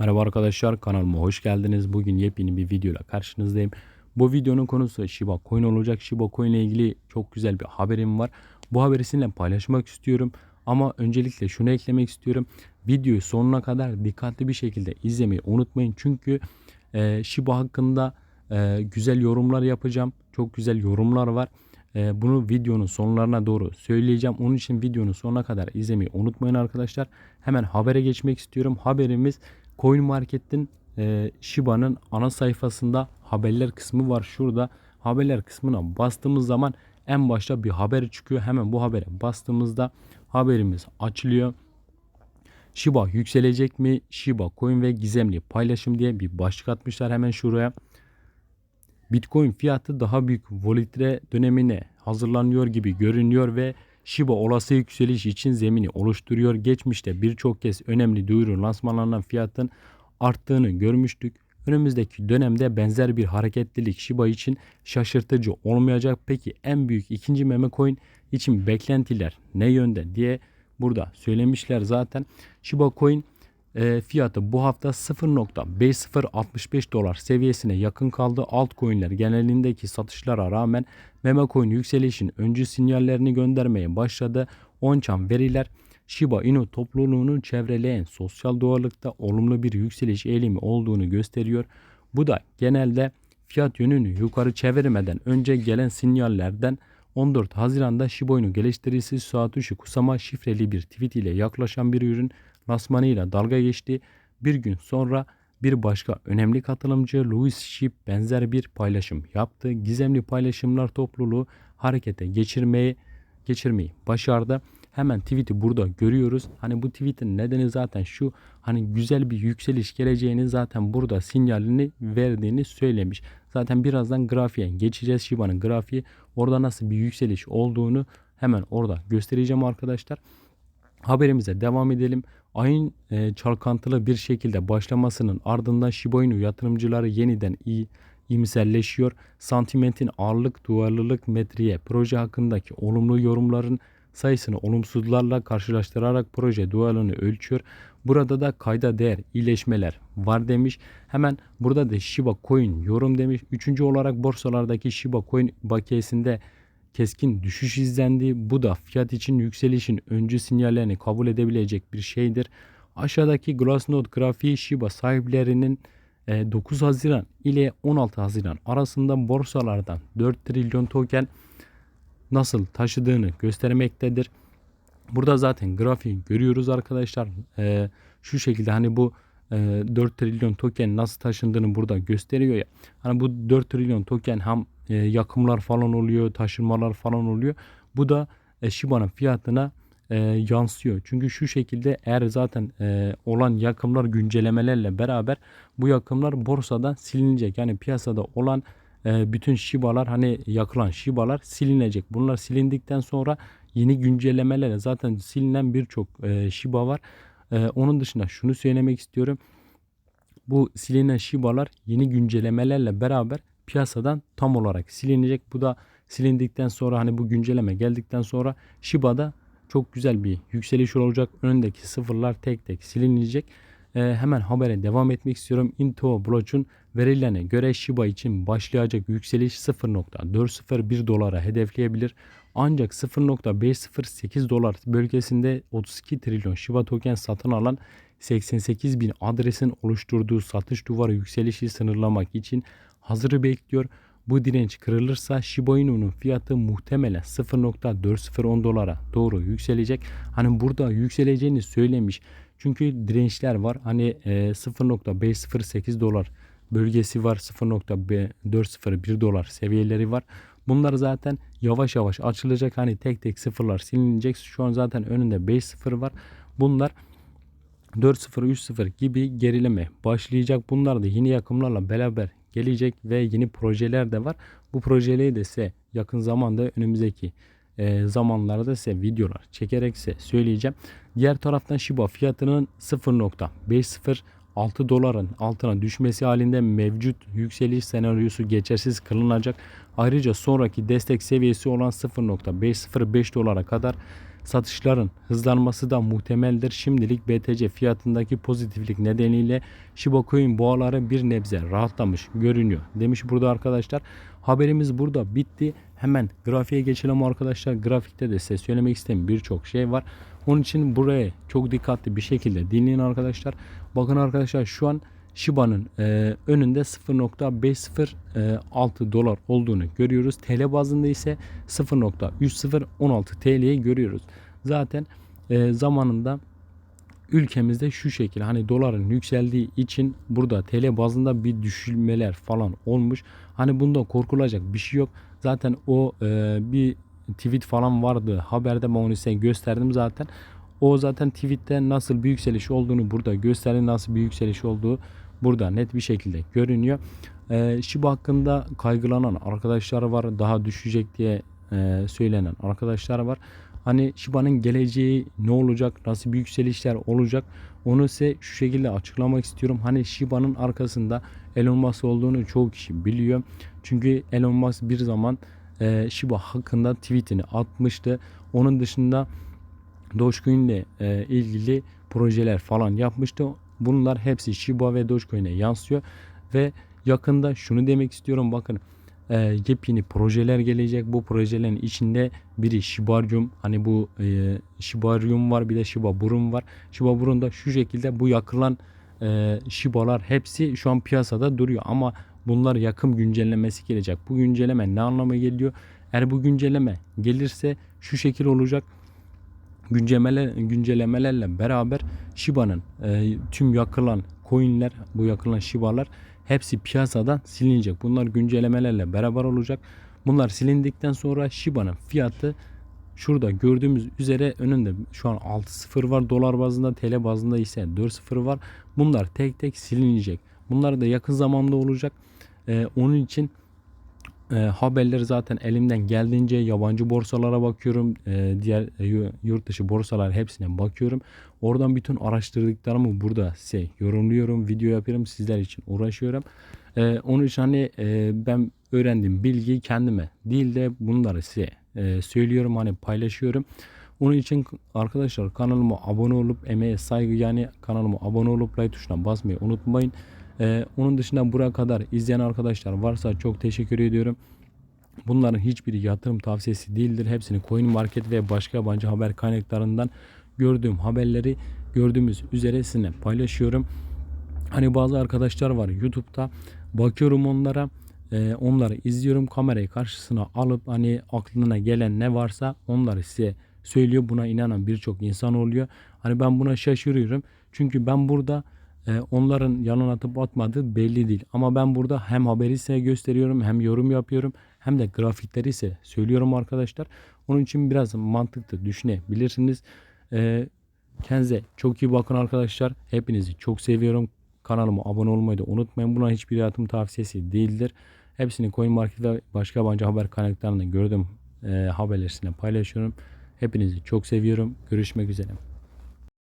Merhaba arkadaşlar kanalıma hoş geldiniz. Bugün yepyeni bir videoyla karşınızdayım. Bu videonun konusu Shiba Coin olacak. Shiba Coin ile ilgili çok güzel bir haberim var. Bu haberi sizinle paylaşmak istiyorum. Ama öncelikle şunu eklemek istiyorum. Videoyu sonuna kadar dikkatli bir şekilde izlemeyi unutmayın. Çünkü e, Shiba hakkında e, güzel yorumlar yapacağım. Çok güzel yorumlar var. E, bunu videonun sonlarına doğru söyleyeceğim. Onun için videonun sonuna kadar izlemeyi unutmayın arkadaşlar. Hemen habere geçmek istiyorum. Haberimiz Coin Market'in e, Shiba'nın ana sayfasında haberler kısmı var. Şurada haberler kısmına bastığımız zaman en başta bir haber çıkıyor. Hemen bu habere bastığımızda haberimiz açılıyor. Shiba yükselecek mi? Shiba Coin ve gizemli paylaşım diye bir başlık atmışlar hemen şuraya. Bitcoin fiyatı daha büyük volatilite dönemine hazırlanıyor gibi görünüyor ve Shiba olası yükseliş için zemini oluşturuyor. Geçmişte birçok kez önemli duyuru lansmanlanan fiyatın arttığını görmüştük. Önümüzdeki dönemde benzer bir hareketlilik Shiba için şaşırtıcı olmayacak. Peki en büyük ikinci meme coin için beklentiler ne yönde diye burada söylemişler zaten. Shiba Coin e, fiyatı bu hafta 0.5065 dolar seviyesine yakın kaldı. Altcoin'ler genelindeki satışlara rağmen meme coin yükselişin öncü sinyallerini göndermeye başladı. On-chain veriler Shiba Inu topluluğunun çevreleyen sosyal doğallıkta olumlu bir yükseliş eğilimi olduğunu gösteriyor. Bu da genelde fiyat yönünü yukarı çevirmeden önce gelen sinyallerden 14 Haziran'da Shiba Inu geliştiricisi Satoshi Kusama şifreli bir tweet ile yaklaşan bir ürün lansmanıyla dalga geçti. Bir gün sonra bir başka önemli katılımcı Louis Ship benzer bir paylaşım yaptı. Gizemli paylaşımlar topluluğu harekete geçirmeyi geçirmeyi başardı. Hemen tweet'i burada görüyoruz. Hani bu tweet'in nedeni zaten şu. Hani güzel bir yükseliş geleceğini zaten burada sinyalini verdiğini söylemiş. Zaten birazdan grafiğe geçeceğiz. Shiba'nın grafiği. Orada nasıl bir yükseliş olduğunu hemen orada göstereceğim arkadaşlar. Haberimize devam edelim. Ayın e, çalkantılı bir şekilde başlamasının ardından Shiba yatırımcıları yeniden iyi imselleşiyor. Santimentin ağırlık duyarlılık metriğe proje hakkındaki olumlu yorumların sayısını olumsuzlarla karşılaştırarak proje duyarlılığını ölçüyor. Burada da kayda değer iyileşmeler var demiş. Hemen burada da Shiba Coin yorum demiş. Üçüncü olarak borsalardaki Shiba Coin bakiyesinde keskin düşüş izlendi. Bu da fiyat için yükselişin öncü sinyallerini kabul edebilecek bir şeydir. Aşağıdaki Glassnode grafiği Shiba sahiplerinin 9 Haziran ile 16 Haziran arasında borsalardan 4 trilyon token nasıl taşıdığını göstermektedir. Burada zaten grafiği görüyoruz arkadaşlar. Ee, şu şekilde hani bu e, 4 trilyon token nasıl taşındığını burada gösteriyor ya. Hani bu 4 trilyon token hem e, yakımlar falan oluyor, taşınmalar falan oluyor. Bu da e, Shiba'nın fiyatına e, yansıyor. Çünkü şu şekilde eğer zaten e, olan yakımlar güncellemelerle beraber bu yakımlar borsadan silinecek. Yani piyasada olan e, bütün Shiba'lar hani yakılan Shiba'lar silinecek. Bunlar silindikten sonra yeni güncellemelerle zaten silinen birçok e, Shiba var. E, onun dışında şunu söylemek istiyorum. Bu silinen Shiba'lar yeni güncellemelerle beraber piyasadan tam olarak silinecek. Bu da silindikten sonra hani bu güncelleme geldikten sonra Shiba'da çok güzel bir yükseliş olacak. Öndeki sıfırlar tek tek silinecek. Ee, hemen habere devam etmek istiyorum. Into Block'un verilerine göre Shiba için başlayacak yükseliş 0.401 dolara hedefleyebilir. Ancak 0.508 dolar bölgesinde 32 trilyon Shiba token satın alan 88 bin adresin oluşturduğu satış duvarı yükselişi sınırlamak için hazırı bekliyor. Bu direnç kırılırsa Shiba Inu'nun fiyatı muhtemelen 0.410 dolara doğru yükselecek. Hani burada yükseleceğini söylemiş. Çünkü dirençler var. Hani e, 0.508 dolar bölgesi var. 0.401 dolar seviyeleri var. Bunlar zaten yavaş yavaş açılacak. Hani tek tek sıfırlar silinecek. Şu an zaten önünde 5 sıfır var. Bunlar 4-0 3-0 gibi gerileme başlayacak. Bunlar da yeni yakımlarla beraber gelecek ve yeni projeler de var. Bu projeleri de size yakın zamanda önümüzdeki e, zamanlarda size videolar çekerek size söyleyeceğim. Diğer taraftan Shiba fiyatının 0.50 6 doların altına düşmesi halinde mevcut yükseliş senaryosu geçersiz kılınacak. Ayrıca sonraki destek seviyesi olan 0.505 dolara kadar satışların hızlanması da muhtemeldir. Şimdilik BTC fiyatındaki pozitiflik nedeniyle Shiba Coin boğaları bir nebze rahatlamış görünüyor. Demiş burada arkadaşlar. Haberimiz burada bitti. Hemen grafiğe geçelim arkadaşlar. Grafikte de size söylemek istediğim birçok şey var. Onun için buraya çok dikkatli bir şekilde dinleyin arkadaşlar. Bakın arkadaşlar şu an Shiba'nın e, önünde 0.506 dolar olduğunu görüyoruz. TL bazında ise 0.3016 TL'yi görüyoruz. Zaten e, zamanında ülkemizde şu şekilde hani doların yükseldiği için burada TL bazında bir düşülmeler falan olmuş. Hani bunda korkulacak bir şey yok. Zaten o e, bir tweet falan vardı haberde ben onu size gösterdim zaten. O zaten tweette nasıl bir yükseliş olduğunu burada gösterdi. Nasıl bir yükseliş olduğu burada net bir şekilde görünüyor. Ee, Shiba hakkında kaygılanan arkadaşlar var. Daha düşecek diye e, söylenen arkadaşlar var. Hani Shiba'nın geleceği ne olacak? Nasıl bir yükselişler olacak? Onu size şu şekilde açıklamak istiyorum. Hani Shiba'nın arkasında Elon Musk olduğunu çoğu kişi biliyor. Çünkü Elon Musk bir zaman e, Shiba hakkında tweetini atmıştı. Onun dışında Dogecoin ile e, ilgili projeler falan yapmıştı. Bunlar hepsi Shiba ve Dogecoin'e yansıyor ve yakında şunu demek istiyorum bakın e, yepyeni projeler gelecek. Bu projelerin içinde biri Shibarium hani bu e, Shibarium var bir de Shiba Burum var. Shiba Burum da şu şekilde bu yakılan e, Shiba'lar hepsi şu an piyasada duruyor ama bunlar yakın güncellemesi gelecek. Bu güncelleme ne anlama geliyor? Eğer bu güncelleme gelirse şu şekil olacak güncellemeler, güncellemelerle beraber Shiba'nın e, tüm yakılan coinler, bu yakılan Shiba'lar hepsi piyasadan silinecek. Bunlar güncellemelerle beraber olacak. Bunlar silindikten sonra Shiba'nın fiyatı şurada gördüğümüz üzere önünde şu an 6.0 var dolar bazında TL bazında ise 4.0 var. Bunlar tek tek silinecek. Bunlar da yakın zamanda olacak. Ee, onun için e, haberleri zaten elimden geldiğince yabancı borsalara bakıyorum. E, diğer e, yurt dışı borsalar hepsine bakıyorum. Oradan bütün araştırdıklarımı burada size yorumluyorum. Video yapıyorum. Sizler için uğraşıyorum. E, onun için hani e, ben öğrendiğim bilgiyi kendime değil de bunları size e, söylüyorum. Hani paylaşıyorum. Onun için arkadaşlar kanalıma abone olup emeğe saygı yani kanalıma abone olup like tuşuna basmayı unutmayın. Ee, onun dışında buraya kadar izleyen arkadaşlar varsa çok teşekkür ediyorum. Bunların hiçbiri yatırım tavsiyesi değildir. Hepsini Coin Market ve başka yabancı haber kaynaklarından gördüğüm haberleri gördüğümüz üzere sizinle paylaşıyorum. Hani bazı arkadaşlar var YouTube'da bakıyorum onlara e, onları izliyorum kamerayı karşısına alıp hani aklına gelen ne varsa onları size söylüyor. Buna inanan birçok insan oluyor. Hani ben buna şaşırıyorum. Çünkü ben burada e, onların yalan atıp atmadığı belli değil. Ama ben burada hem haberi size gösteriyorum hem yorum yapıyorum hem de grafikleri ise söylüyorum arkadaşlar. Onun için biraz mantıklı düşünebilirsiniz. E, kendinize çok iyi bakın arkadaşlar. Hepinizi çok seviyorum. Kanalıma abone olmayı da unutmayın. Buna hiçbir yatırım tavsiyesi değildir. Hepsini Coin Market ve başka yabancı haber kaynaklarında gördüm e, haberlerini paylaşıyorum. Hepinizi çok seviyorum. Görüşmek üzere.